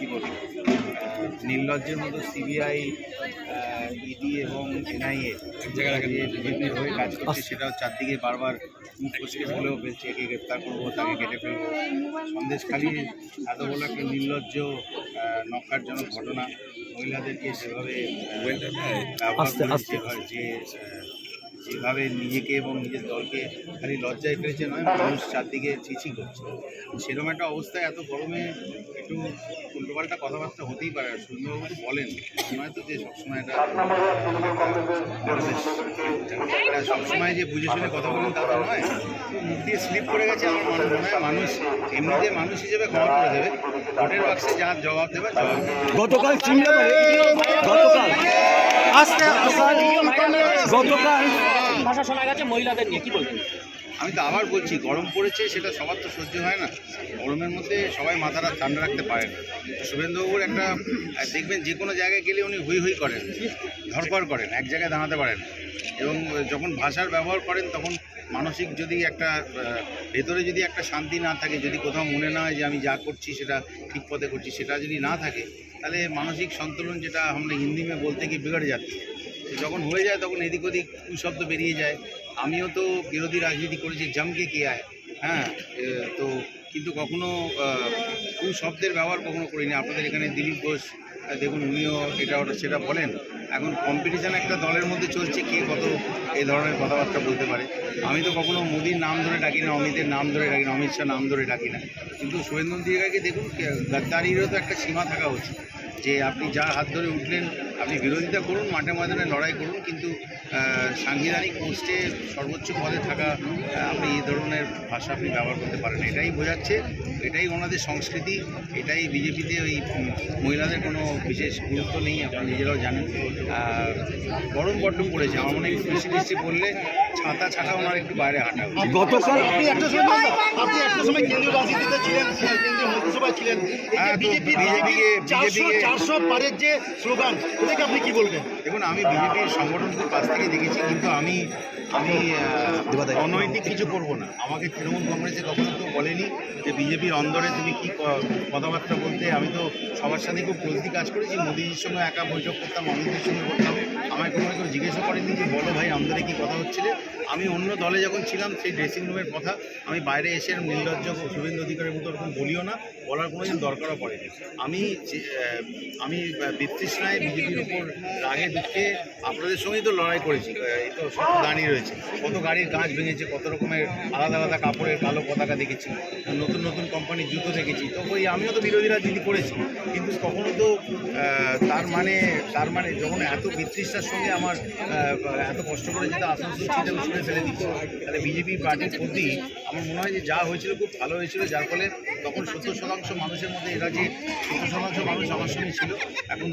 কী বলব? নির্লজ্জের মতো CBI ED এবং এনআইএ হয়ে কাজ করছে সেটাও চারদিকে বারবার মুখ ফসকে বলেও ফেলছে একে গ্রেপ্তার করব তাকে কেটে ফেলব। সন্দেশখালী এত বড় একটা নির্লজ্জ আহ, নক্কারজনক ঘটনা মহিলাদেরকে সেভাবে আহ, ব্যবহার যে- যেভাবে নিজেকে এবং নিজের দলকে খালি লজ্জায় ফেলেছে নয়, মানুষ চারদিকে চিচি করছে। সেরকম একটা অবস্থায় এত গরমে একটু উল্টোপাল্টা কথাবার্তা হতেই পারে, আর সুন্দরবাবু বলেন নয় তো যে সবসময় এটা সবসময় যে বুঝে শুনে কথা বলেন তা তো নয়, মুখ দিয়ে স্লিপ করে গেছে আমার মনে মনে হয় মানুষ, এমনিতে মানুষ হিসেবে ক্ষমা করে দেবে। ভোটের বাক্সে যা জবাব দেবে জবাব দেবে। গতকাল। সিমলাপাড়ে গতকাল ভাষা শোনা গেছে মহিলাদের নিয়ে কি বলবেন? আমি তো আবার বলছি গরম পড়েছে সেটা সবার তো সহ্য হয় না। গরমের মধ্যে সবাই মাথাটা ঠান্ডা রাখতে পারে না। শুভেন্দুবাবুর একটা দেখবেন যে কোনো জায়গায় গেলে উনি হুই হুই করেন ধরপড় করেন এক জায়গায় দাঁড়াতে পারেন এবং যখন ভাষার ব্যবহার করেন তখন মানসিক যদি একটা ভেতরে যদি একটা শান্তি না থাকে যদি কোথাও মনে না হয় যে আমি যা করছি সেটা ঠিক পথে করছি সেটা যদি না থাকে তাহলে মানসিক সন্তুলন যেটা আমরা হিন্দি মেয়ে বলতে গিয়ে বিগড়ে যাচ্ছে। যখন হয়ে যায় তখন এদিক ওদিক শব্দ বেরিয়ে যায়। আমিও তো বিরোধী রাজনীতি করেছি জমকে কে আয় হ্যাঁ তো কিন্তু কখনো শব্দের ব্যবহার কখনো করিনি। আপনাদের এখানে দিলীপ ঘোষ দেখুন, উনিও এটা ওটা সেটা বলেন। এখন কম্পিটিশান একটা দলের মধ্যে চলছে, কে কত এই ধরনের কথাবার্তা বলতে পারে। আমি তো কখনো মোদির নাম ধরে ডাকি না, অমিতের নাম ধরে ডাকি না, অমিত শাহ নাম ধরে ডাকি না। কিন্তু শুভেন্দু অধিকারীকে দেখুন গাদ্দারিরও তো একটা সীমা থাকা উচিত। যে আপনি যা হাত ধরে উঠলেন, আপনি বিরোধিতা করুন, মাঠে ময়দানে লড়াই করুন, কিন্তু সাংবিধানিক পোস্টে সর্বোচ্চ পদে থাকা আপনি এই ধরনের ভাষা আপনি ব্যবহার করতে পারেন এটাই বোঝাচ্ছে এটাই ওনাদের সংস্কৃতি এটাই বিজেপিতে ওই মহিলাদের কোনো বিশেষ গুরুত্ব নেই আপনারা নিজেরাও জানেন। আর গরম বড্ড পড়েছে আমার মনে হয় বেশি বেশি পড়লে ছাতা ছাড়া ওনার একটু বাইরে হাঁটা গতকাল আপনি একটা সময় আপনি একটা সময় কেন্দ্রীয় রাজনীতিতে ছিলেন কেন্দ্রীয় মন্ত্রিসভায় ছিলেন। হ্যাঁ, বিজেপি চারশো চারশো পারের যে স্লোগান এটাকে আপনি কি বলবেন? দেখুন আমি বিজেপির সংগঠনকে কাছ থেকে দেখেছি কিন্তু আমি আমি অনৈতিক কিছু করব না। আমাকে তৃণমূল কংগ্রেসে কখনো কেউ বলেনি যে বিজেপির অন্দরে তুমি কি কথাবার্তা বলতে? আমি তো সবার সাথে খুব ক্লোজলি কাজ করেছি। মোদিজির সঙ্গে একা বৈঠক করতাম অমিতের সঙ্গে করতাম। জিজ্ঞাসা করেনি যে, বলো ভাই অন্দরে কি কথা হচ্ছিলে আমি অন্য দলে যখন ছিলাম, সেই ড্রেসিং রুমের কথা আমি বাইরে এসে নির্লজ্জ শুভেন্দু অধিকারের মতো ওরকম বলিও না, বলার কোনো দিন দরকারও পড়েনি। আমি আমি বিতৃষ্ণায় বিজেপির ওপর রাগে দুঃখে আপনাদের সঙ্গেই তো লড়াই করেছি এই তো সব দাঁড়িয়ে রয়েছে। কত গাড়ির কাঁচ ভেঙেছে, কত রকমের আলাদা আলাদা কাপড়ের কালো পতাকা দেখেছি, নতুন নতুন কোম্পানির জুতো দেখেছি। তো ওই আমিও তো বিরোধী রাজনীতি করেছি, কিন্তু কখনো তো তার মানে তার মানে যখন এত বিতৃষ্ণার সঙ্গে আমার এত কষ্ট করে যেটা আসানসোল সিটে উঠে ফেলে দিচ্ছে, তাহলে বিজেপি পার্টির প্রতি আমার মনে হয় যে যা হয়েছিল খুব ভালো হয়েছিল, যার ফলে তখন সত্তর শতাংশ মানুষের মধ্যে এরা যে সত্তর শতাংশ মানুষ আমার সঙ্গে ছিল, এখন